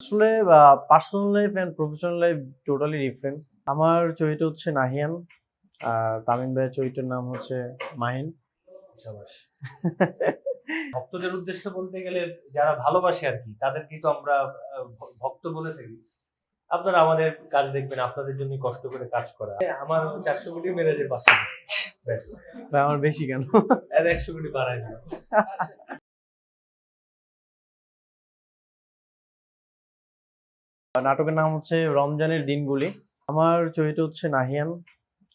আসলে personal life and professional life totally different আমার চরিত্র হচ্ছে নাহিয়ান আর তামিম ভাইয়ের চরিত্রের নাম হচ্ছে মাহিন। সাবাস। ভক্তদের উদ্দেশ্য বলতে গেলে যারা ভালোবাসে আর কি তাদেরকেই তো আমরা ভক্ত বলে থাকি। আপনারা আমাদের কাজ দেখবেন আপনাদের জন্য কষ্ট করে কাজ করা। আমার চারশো কোটি মেরেজের পাশে আমার বেশি কেন? একশো কোটি বাড়াই নাটকের নাম হচ্ছে রমজানের দিনগুলি। আমার চরিত্র হচ্ছে নাহিয়ান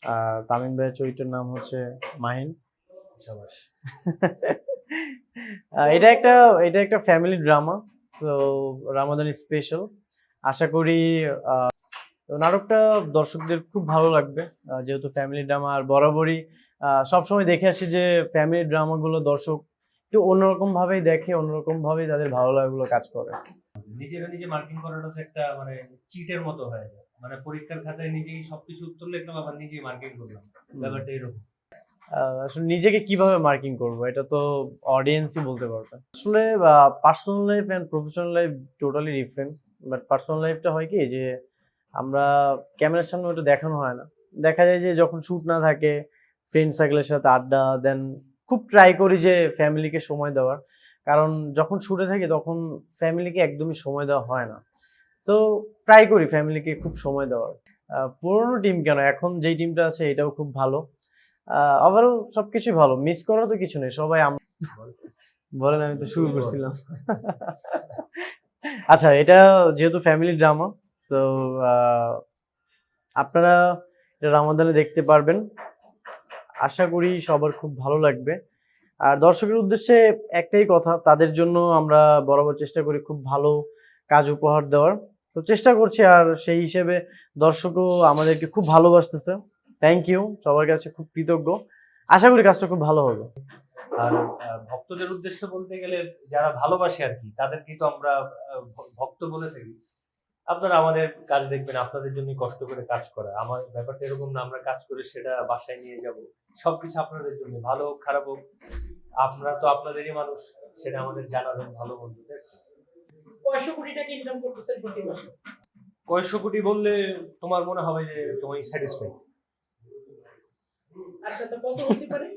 আর তামিম ভাইয়ের চরিত্রের নাম হচ্ছে মাহিন। সাবাস। এটা একটা এটা একটা ফ্যামিলি ড্রামা তো রামাদান স্পেশাল আশা করি নাটকটা দর্শকদের খুব ভালো লাগবে যেহেতু ফ্যামিলি ড্রামা আর বরাবরই সবসময় দেখে আসি যে ফ্যামিলি ড্রামাগুলো দর্শক একটু অন্যরকম ভাবেই দেখে অন্যরকম ভাবেই তাদের ভালো লাগাগুলো কাজ করে। নিজেরা নিজে মার্কিং করাটা একটা মানে চিটের মতো হয়ে যায়। মানে পরীক্ষার খাতায় নিজেই সবকিছু উত্তর লিখলাম আবার নিজেই মার্কিং করলাম। ব্যাপারটা এরকম। আসলে নিজেকে কীভাবে মার্কিং করব এটা তো অডিয়েন্সই বলতে পারবে। আসলে personal life and professional life totally different but personal লাইফটা হয় কি যে আমরা ক্যামেরার সামনে ওটা দেখানো হয় না। দেখা যায় যে যখন শ্যুট না থাকে ফ্রেন্ড সার্কেলের সাথে আড্ডা দেন খুব ট্রাই করি যে ফ্যামিলিকে সময় দেওয়ার। কারণ যখন শুটে থাকি তখন ফ্যামিলিকে একদমই সময় দেওয়া হয় না। তো ট্রাই করি ফ্যামিলিকে খুব সময় দেওয়ার। পুরনো টিম কেন? এখন যেই টিমটা আছে এটাও খুব ভালো। ওভারঅল সবকিছুই ভালো। মিস করার তো কিছু নেই। সবাই বলেন, আমি তো শুরু করছিলাম। আচ্ছা এটা যেহেতু ফ্যামিলি ড্রামা সো আপনারা এটা রামাদানে দেখতে পারবেন। আশা করি সবার খুব ভালো লাগবে। আর দর্শকের উদ্দেশ্যে একটাই কথা, তাদের জন্য আমরা বরাবর চেষ্টা করি খুব ভালো কাজ উপহার দেওয়ার। তো চেষ্টা করছি আর সেই হিসেবে দর্শকও আমাদেরকে খুব ভালোবাসতেছে। থ্যাংক ইউ সবার কাছে খুব কৃতজ্ঞ। আশা করি কাজটা খুব ভালো হবে। আর ভক্তদের উদ্দেশ্য বলতে গেলে যারা ভালোবাসে আর কি, তাদেরকেই তো আমরা ভক্ত বলে থাকি। আপনারা আমাদের কাজ দেখবেন আপনাদের জন্য কষ্ট করে কাজ করা। আমার ব্যাপারটা এরকম না আমরা কাজ করে সেটা বাসায় নিয়ে যাব। সবকিছু আপনাদের জন্য ভালো হোক খারাপ হোক আপনারা তো আপনাদেরই মানুষ সেটা আমাদের জানাবেন ভালো বন্ধু কয়শো কোটি টাকা ইনকাম করতেছেন প্রতি মাসে? কয়শো কোটি বললে তোমার মনে হবে যে তুমি স্যাটিসফাই আচ্ছা তো কত হতে পারে?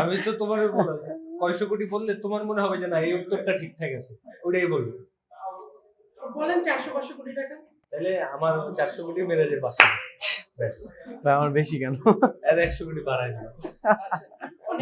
আমি তো তোমার বলা কয়শো কোটি বললে তোমার মনে হবে যে না এই উত্তরটা ঠিকঠাক আছে ওটাই বলব। বলেন চারশো পাঁচশো কোটি টাকা। তাহলে আমার চারশো কোটি মেরেজের পাশে ব্যাস। ভাই আমার বেশি কেন? আর একশো কোটি বাড়াই দিলাম। আচ্ছা।